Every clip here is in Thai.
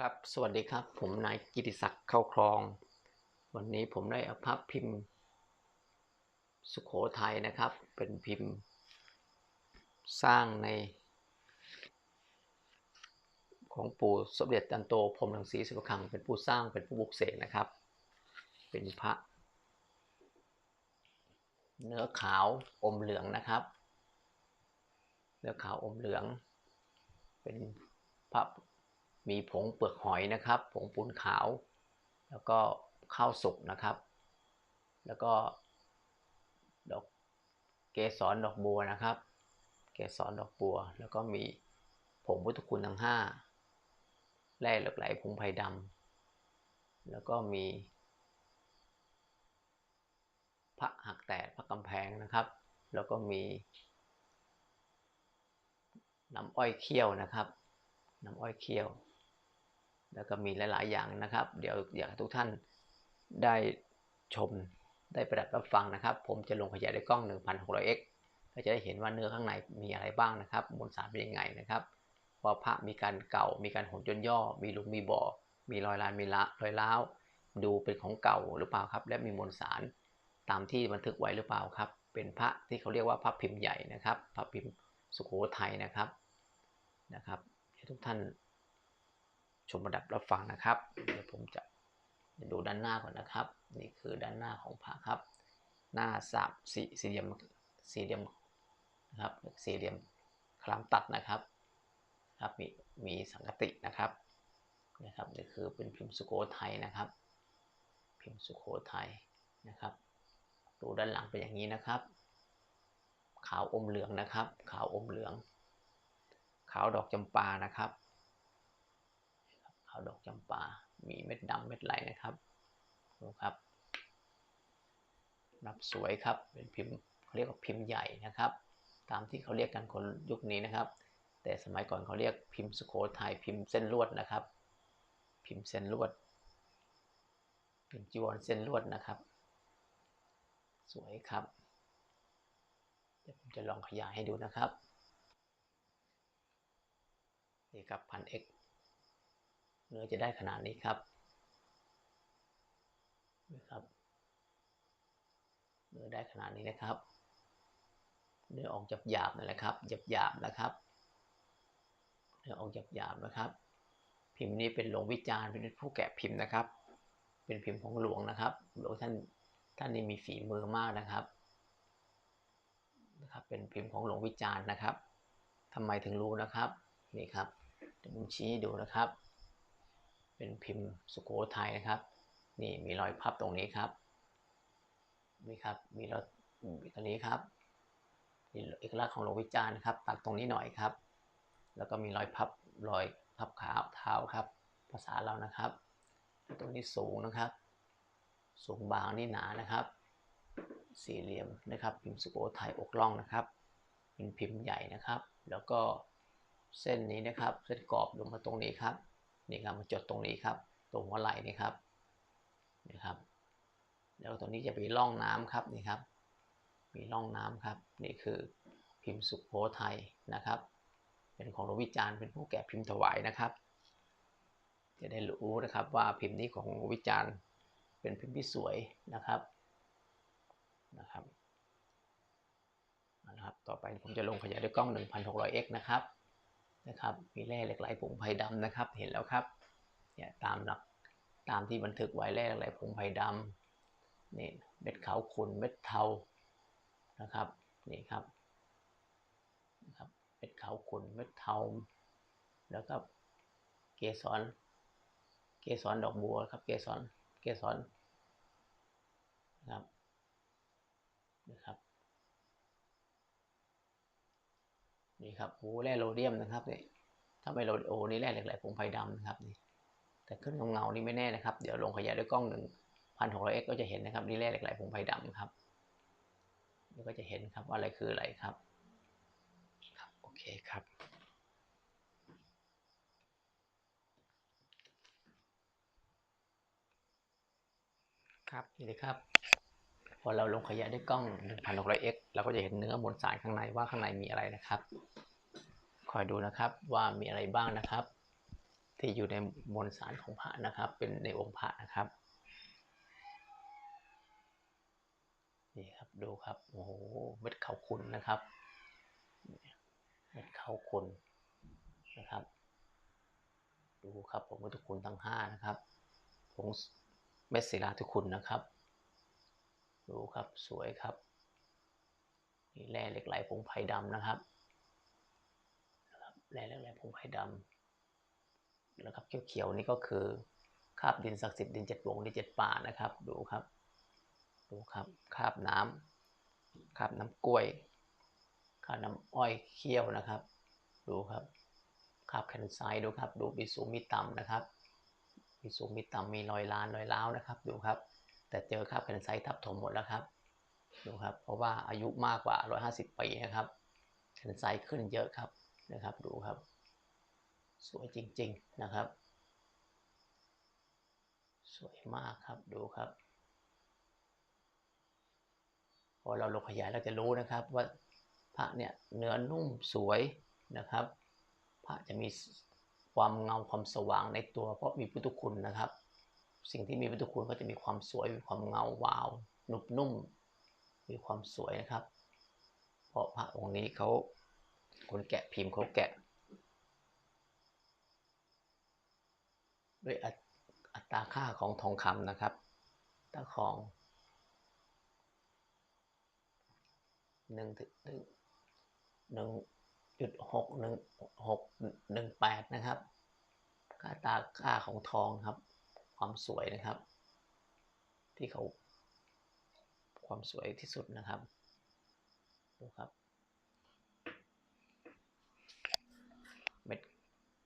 ครับสวัสดีครับ ผมนายกิติศักดิ์เข้าคลอง วันนี้ผมได้อภาพพิมพ์ สุขโขทัยนะครับ เป็นพิมพ์ สร้างใน ของปู่สมเด็จจันโตพรหมรังสีสุภังเป็นผู้สร้างเป็นผู้บุกเสกนะครับ เป็นพระ เนื้อขาวอมเหลืองนะครับ เนื้อขาวอมเหลือง เป็นพระ มีผงเปลือกหอยนะครับ ผงปูนขาว แล้วก็ข้าวสุกนะครับ แล้วก็ดอกเกสรดอกบัวนะครับ เกสรดอกบัว แล้วก็มีผงพุทธคุณทั้งห้าแร่เหล็กไหลผงไผ่ดำแล้วก็มีพระหักแตกพระกำแพงนะครับ แล้วก็มีน้ำอ้อยเคี่ยวนะครับ น้ำอ้อยเคี่ยว แล้วก็มีหลาย ๆ อย่างนะครับ เดี๋ยวอยากให้ทุกท่านได้ชมได้ประดับรับฟังนะครับ ผมจะลงขยายด้วยกล้อง 1600x ก็จะได้เห็นว่าเนื้อข้างในมีอะไรบ้างนะครับมวลสารเป็นยังไงนะครับว่าพระมีการเก่า มีการหดจนย่อ มีลุมมีบ่อ มีรอยลานมีละรอยร้าว ดูเป็นของเก่าหรือเปล่าครับ และมีมวลสารตามที่บันทึกไว้หรือเปล่าครับ เป็นพระที่เขาเรียกว่าพระพิมพ์ใหญ่นะครับ พระพิมพ์สุโขทัยนะครับนะครับให้ทุกท่าน ชมระดับรับฟังนะครับ เดี๋ยวผมจะดูด้านหน้าก่อนนะครับ นี่คือด้านหน้าของพระครับ หน้าสามสี่สี่เหลี่ยมสี่เหลี่ยมนะครับสี่เหลี่ยมคลามตัดนะครับครับมีมีสังกตินะครับนะครับนี่คือเป็นพิมพ์สุโขทัยนะครับ พิมพ์สุโขทัยนะครับดูด้านหลังเป็นอย่างนี้นะครับ ขาวอมเหลืองนะครับ ขาวอมเหลือง ขาวดอกจำปานะครับ ขาวดอกจำปา มีเม็ดดำเม็ดไหลนะครับดูครับนับสวยครับ เป็นพิมพ์เขาเรียกว่าพิมพ์ใหญ่นะครับ ตามที่เขาเรียกกันคนยุคนี้นะครับ แต่สมัยก่อนเขาเรียกพิมพ์สุโขทัยพิมพ์เส้นลวดนะครับ พิมพ์เส้นลวด พิมพ์จีวรเส้นลวดนะครับ สวยครับเดี๋ยวผมจะลองขยายให้ดูนะครับนี่ครับพันเอก เนื้อจะได้ขนาดนี้ครับนะครับเนื้อได้ขนาดนี้นะครับ เนื้อออกหยาบๆนั่นแหละครับหยาบๆนะครับ เนื้อออกหยาบๆนะครับ พิมพ์นี้เป็นหลวงวิจารณ์เป็นผู้แกะพิมพ์นะครับ เป็นพิมพ์ของหลวงนะครับหลวงท่านท่านนี้มีฝีมือมากนะครับนะครับ เป็นพิมพ์ของหลวงวิจารณ์นะครับทำไมถึงรู้นะครับนี่ครับเดี๋ยวผมชี้ให้ดูนะครับ เป็นพิมพ์สุโขทัยนะครับ นี่มีรอยพับตรงนี้ครับนี่ครับมีรอยตรงนี้ครับนี่เอกลักษณ์ของหลวงวิจารณ์ครับ ตัดตรงนี้หน่อยครับ แล้วก็มีรอยพับรอยพับขาเท้าครับ ภาษาเรานะครับ ตรงนี้สูงนะครับ สูงบางนี่หนานะครับ สี่เหลี่ยมนะครับ พิมพ์สุโขทัยอกล่องนะครับ เป็นพิมพ์ใหญ่นะครับ แล้วก็เส้นนี้นะครับ เส้นกรอบลงมาตรงนี้ครับ นี่ครับมาจดตรงนี้ครับ ตรงหัวไหล่นี่ครับนี่ครับ แล้วตรงนี้จะมีร่องน้ำครับนี่ครับ มีร่องน้ำครับ นี่คือพิมพ์สุโขทัยนะครับ เป็นของหลวงวิจารณ์เป็นผู้แกะพิมพ์ถวายนะครับ จะได้รู้นะครับว่าพิมพ์นี้ของหลวงวิจารณ์เป็นพิมพ์ที่สวยนะครับนะครับนะครับ ต่อไปผมจะลงขยายด้วยกล้อง 1600x นะครับ นะครับมีแร่เหล็กไหลผงไผ่ดำนะครับ เห็นแล้วครับเนี่ยตามหลักตามที่บันทึกไว้แร่เหล็กไหลผงไผ่ดำนี่เม็ดขาวขุ่นเม็ดเทานะครับนี่ครับนะครับเม็ดขาวขุ่นเม็ดเทาแล้วก็เกสรเกสรดอกบัวครับเกสรเกสรนะครับนะครับ นี่ครับโอ้แร่โรเดียมนะครับนี่ถ้าไม่โรโอนี่แร่เหล็กไหลผงไฟดำนะครับนี่แต่ขึ้นเงาๆนี่ไม่แน่นะครับ เดี๋ยวลงขยายด้วยกล้องหนึ่งพันหกร้อยเอ็กก็จะเห็นนะครับนี่แร่เหล็กไหลผงไฟดำครับเดี๋ยวก็จะเห็นครับว่าอะไรคืออะไรครับครับโอเคครับครับนี่เลยครับ พอเราลงขยายด้วยกล้อง 1600x เราก็จะเห็นเนื้อมวลสารข้างในว่าข้างในมีอะไรนะครับ คอยดูนะครับว่ามีอะไรบ้างนะครับ ที่อยู่ในมวลสารของพระนะครับ เป็นในองค์พระนะครับนี่ครับดูครับโอ้โหเม็ดเขาคุณนะครับเม็ดเขาคุณนะครับ ดูครับผมทุกคุณทั้งห้านะครับผงเม็ดศิลาทุกคุณนะครับ ดูครับสวยครับนี่แร่เหล็กไหลผงไผ่ดำนะครับแร่เหล็กไหลผงไผ่ดำแล้วครับเขียวๆนี่ก็คือคาบดินศักดิ์สิทธิ์ดินเจ็ดวงดินเจ็ดป่านะครับ ดูครับ ดูครับคาบน้ำคาบน้ำกล้วยคาบน้ำอ้อยเคี่ยวนะครับ ดูครับคาบแคนไซดูครับ ดูมีสูงมีต่ำนะครับมีสูงมีต่ำมีรอยล้านรอยล้าวนะครับ ดูครับ แต่เจอคราบแคนไซด์ทับถมหมดแล้วครับดูครับ เพราะว่าอายุมากกว่า 150 ปีนะครับแคนไซด์ขึ้นเยอะครับนะครับดูครับ สวยจริง ๆนะครับ สวยมากครับดูครับพอเราลงขยายเราจะรู้นะครับว่าพระเนี่ยเนื้อนุ่มสวยนะครับ พระจะมีความเงาความสว่างในตัวเพราะมีพุทธคุณนะครับ สิ่งที่มีพุทธคุณก็จะมีความสวย มีความเงาวาว นุ่มนุ่ม มีความสวยนะครับ เพราะพระองค์นี้เขาคนแกะพิมพ์เขาแกะ ด้วยอัตอัตราค่าของทองคำนะครับตาของหนึ่งถึงหนึ่งหนึ่งจุดหกหนึ่งหกหนึ่งแปดนะครับค่าตาค่าของทองครับ ความสวยนะครับ ที่เขาความสวยที่สุดนะครับดูครับเม็ด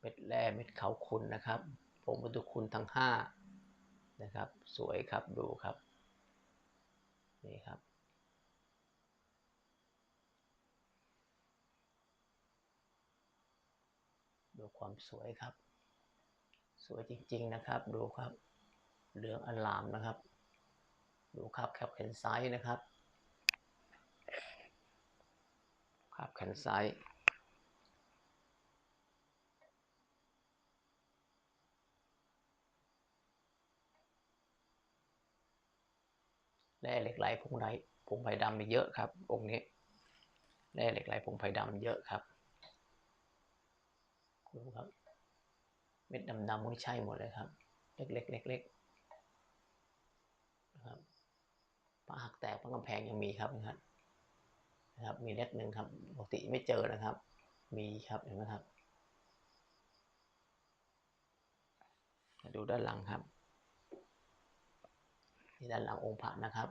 เม็ดแร่เม็ดเขาคุณนะครับผมพุทธคุณทั้งห้านะครับ สวยครับดูครับนี่ครับดูความสวยครับ สวยจริงๆนะครับ ดูครับ เหลืองอลามนะครับ ดูครับแคปแขนซ้ายนะครับครับแขนซ้ายแร่เหล็กไหลผงไหลผงไผ่ดำมีเยอะครับ องค์นี้แร่เหล็กไหลผงไผ่ดำเยอะครับดูครับ เม็ดดำๆไม่ใช่หมดเลยครับ เล็กๆเล็กๆนะครับปลาหักแตกปลากำแพงยังมีครับนะครับนะครับมีเล็ดหนึ่งครับปกติไม่เจอนะครับ มีครับเห็นไหมครับมาดูด้านหลังครับที่ด้านหลังองค์พระนะครับ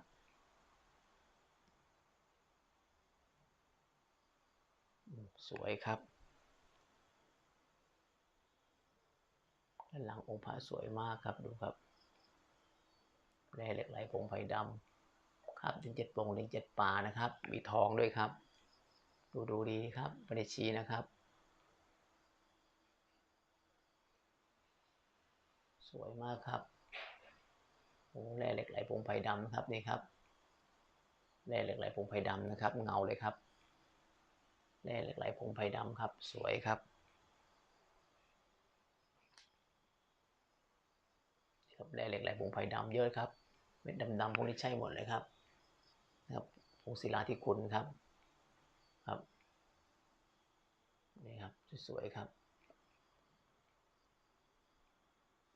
สวยครับ ด้านหลังองค์พระสวยมากครับดูครับแร่เหล็กไหลผงไผ่ดำครับดินเจ็ดปงดินเจ็ดป่านะครับ มีทองด้วยครับ ดูดูดีครับไม่ได้ชี้นะครับ สวยมากครับโอ้แร่เหล็กไหลผงไผ่ดำนะครับนี่ครับแร่เหล็กไหลผงไผ่ดำนะครับ เงาเลยครับแร่เหล็กไหลผงไผ่ดำครับ สวยครับครับ แร่เหล็กไหลผงไผ่ดำเยอะครับเม็ดดำๆพวกนี้ใช่หมดเลยครับนะครับผงศิลาที่คุณครับครับนี่ครับสวยๆครับ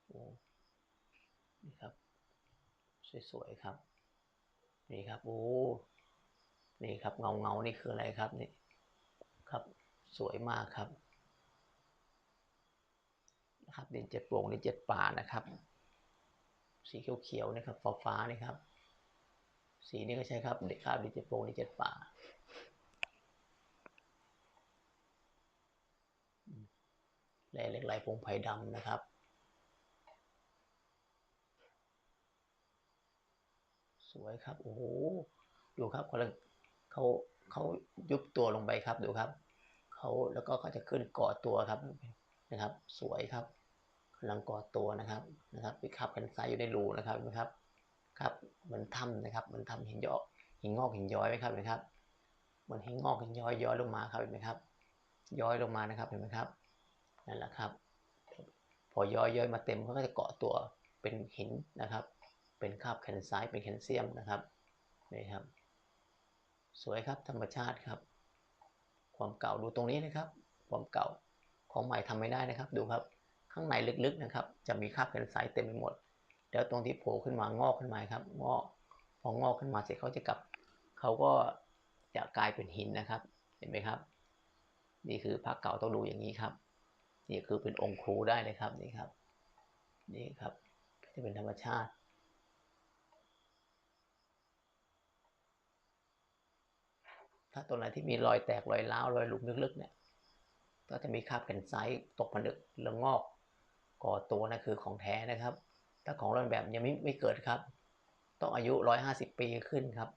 โอ้นี่ครับสวยๆครับนี่ครับโอ้นี่ครับเงาเงาๆนี่คืออะไรครับนี่ครับสวยมากครับนะครับดินเจ็ดโปร่งดินเจ็ดป่านะครับ สีเขียวๆนะครับฟ้าฟ้าๆนี่ครับ สีนี้ก็ใช่ครับเด็กครับดินเจ็ดโปร่งดินเจ็ดป่าแร่เหล็กไหลพงไผ่ดำนะครับสวยครับโอ้โหดูครับเขาเขาเขายุบตัวลงไปครับดูครับเขาแล้วก็เขาจะขึ้นเกาะตัวครับนะครับ สวยครับ กำลังเกาะตัวนะครับนะครับไปขับกันไซอยู่ในรูนะครับเห็นไหมครับครับเหมือนถ้ำนะครับเหมือนถ้ำหินยอกหินงอกหินย้อยไหมครับเห็นไหมครับเหมือนหินงอกหินย้อยย้อยลงมาครับเห็นไหมครับ ย้อยลงมานะครับเห็นไหมครับนั่นแหละครับ พอย้อยย้อยมาเต็มเขาก็จะเกาะตัวเป็นหินนะครับ เป็นคราบแคลไซต์เป็นแคลเซียมนะครับนี่ครับ สวยครับธรรมชาติครับ ความเก่าดูตรงนี้นะครับ ความเก่าของใหม่ทำไม่ได้นะครับดูครับ ข้างในลึกๆนะครับ จะมีคราบแคลไซต์เต็มไปหมดเดี๋ยวตรงที่โผล่ขึ้นมางอกขึ้นมาครับงอกพองอกขึ้นมาเสร็จเขาจะกลับเขาก็จะกลายเป็นหินนะครับ เห็นไหมครับ นี่คือพระเก่าต้องดูอย่างนี้ครับ นี่คือเป็นองค์ครูได้เลยครับนี่ครับนี่ครับจะเป็นธรรมชาติถ้าตัวไหนที่มีรอยแตกรอยร้าวรอยหลุมลึกๆเนี่ย ก็จะมีคราบแผ่นไซต์ตกผลึกเรืองงอก ก่อตัวนะคือของแท้นะครับ ถ้าของเรอยแบบยังไม่ไม่เกิดครับ ต้องอายุร้อยห้าสิบปีขึ้นครับ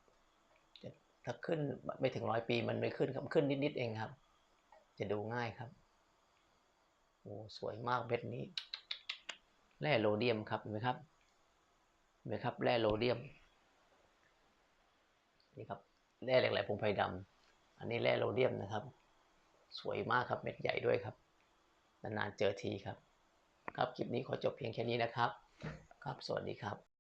ถ้าขึ้นไม่ถึงร้อยปีมันไม่ขึ้นครับขึ้นนิดๆเองครับ จะดูง่ายครับโอ้สวยมากเบ็ดนี้ แร่โรเดียมครับเห็นไหมครับเห็นไหมครับแร่โรเดียมนี่ครับแร่เหล็กไหลพงไพดำอันนี้แร่โรเดียมนะครับ สวยมากครับเม็ดใหญ่ด้วยครับนานๆเจอทีครับ ครับคลิปนี้ขอจบเพียงแค่นี้นะครับ ครับ สวัสดีครับ